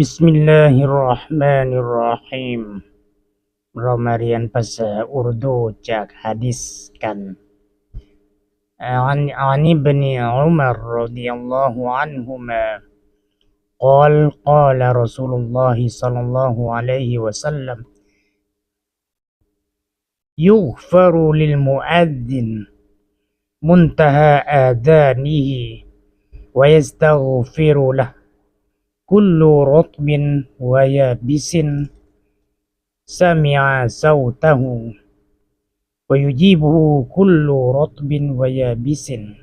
بسم الله الرحمن الرحيم เรามาเรียนภาษาอุรดูจากฮะดิษกัน عن عن ابن عمر رضي الله عنهما قال قال رسول الله صلى الله عليه وسلم يغفر للمؤذن منتهى آذانه ويستغفر له kullu rutbin wa yabisin sami'a sautahu. Wa yujibuhu kullu rutbin wa yabisin.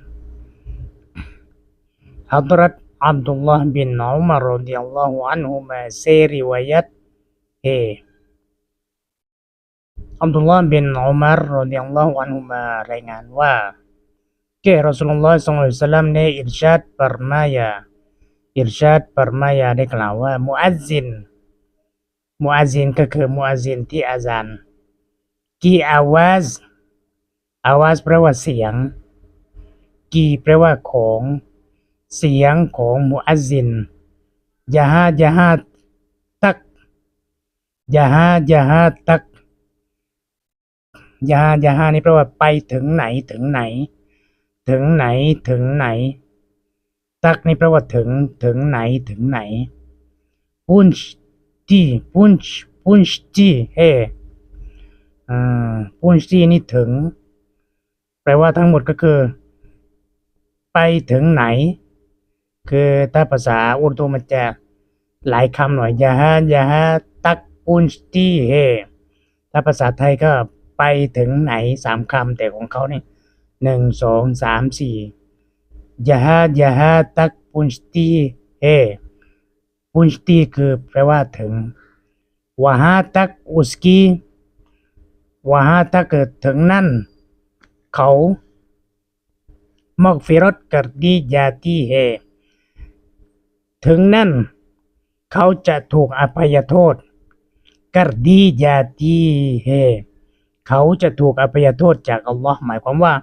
Hadrat Abdullah bin Umar radhiyallahu anhu masih riwayat he Abdullah bin Umar radhiyallahu anhu rengan wa ke Rasulullah SAW ne irsyad permaya อฮุอันฮุมารายงานว่าแก่รอสูลุลลอฮ์ศ็อลลัลลอฮุอะลัยฮิวะซัลลัมได้อิรชาด permaya อิรชาด permaya ได้กล่าวว่ามุอัซซินมุอัซซินก็คือมุอัซซินที่อาซานกีอาวาซอาวาซแปลว่าเสียง กีแปลว่าของเสียงของมุอัซซินยะฮะยะฮะตักยะฮะยะฮะตักยะฮะยะฮะนี่แปลว่าไปถึงไหนถึงไหน ถึงไหนถึงไหน ตักนี่แปลว่าถึงถึงไหนถึงไหนปุนชตีปุนชปุนชตีเฮอ่าปุนชตีนี่ถึง แปลว่าทั้งหมดก็คือ ไปถึงไหน คือถ้าภาษาอุรดูมันจะหลายคำหน่อยยาฮะยาฮะตักปุนชตีเฮถ้าภาษาไทยก็ไปถึงไหนสามคำแต่ของเขานี่หนึ่งสองสามสี่ ยาฮะยาฮะตักปุนชตีเฮปุนชตีคือแปลว่าถึงวาฮะตักอุสกีวาฮะตักคือถึงนั่น เขามักฟิรตกรดียาตีเฮถึงนั่น เขาจะถูกอภัยโทษกรดียาตีเฮเขาจะถูกอภัยโทษจากอัลลอฮ์หมายความว่า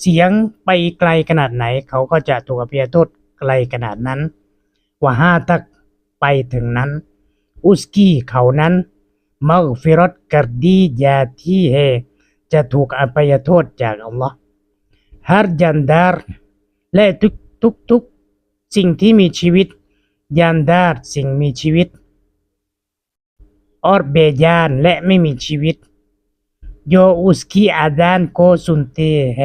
เสียงไปไกลขนาดไหน เขาก็จะถูกอภัยโทษไกลขนาดนั้นว่าห้าตักไปถึงนั้น อุสกีเขานั้นมักฟิรตกรดียาตีเฮจะถูกอภัยโทษจากอัลลอฮ์ฮาร์จันดาร์และทุกทุกทุกสิ่งที่มีชีวิต ยันดาร์สิ่งมีชีวิต ออร์เบยานและไม่มีชีวิต โยอุสกีอาดานโกสุนเตเฮ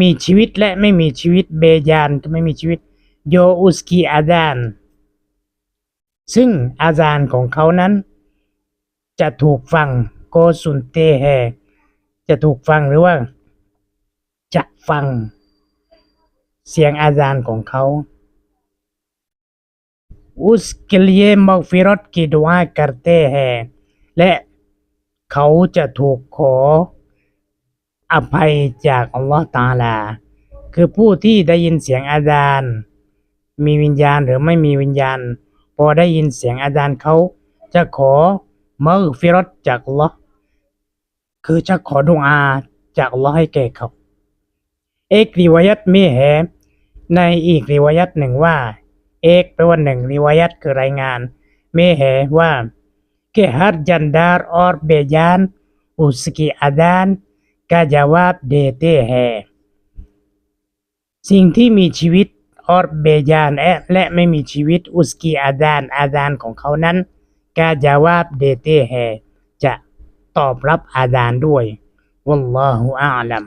มีชีวิตและไม่มีชีวิตเบยานก็ไม่มีชีวิตโยอุสกีอาดานซึ่งอาจารย์ของเขานั้น จะถูกฟังโกสุนเตแฮจะถูกฟังหรือว่า จะฟัง เสียงอาจารย์ของเขา อุสกิลเยมักฟิรตกิดวาการเตแฮและเขาจะถูกขอ อภัยจากอัลลอฮ์ตาลา คือผู้ที่ได้ยินเสียงอาจารย์ มีวิญญาณหรือไม่มีวิญญาณ พอได้ยินเสียงอาจารย์เขา จะขอมักฟิรตจากอัลลอฮ์คือจะขอดุอาจากอัลลอฮ์ให้แก่เขาเอกริวยัตมีแหในอีกริวยัตหนึ่งว่า เอกแปลว่าหนึ่งริวยัตคือรายงานเมแหว่าเกฮัดจันดาร์ออร์เบยานอุสกีอาดานกาจาวาบเดเตแฮสิ่งที่มีชีวิตออรเบยานและไม่มีชีวิตอุสกีอาดานอาดานของเขานั้นกาจาวาบเดเตแฮจะตอบรับอาดานด้วยวัลลอฮุอาลัม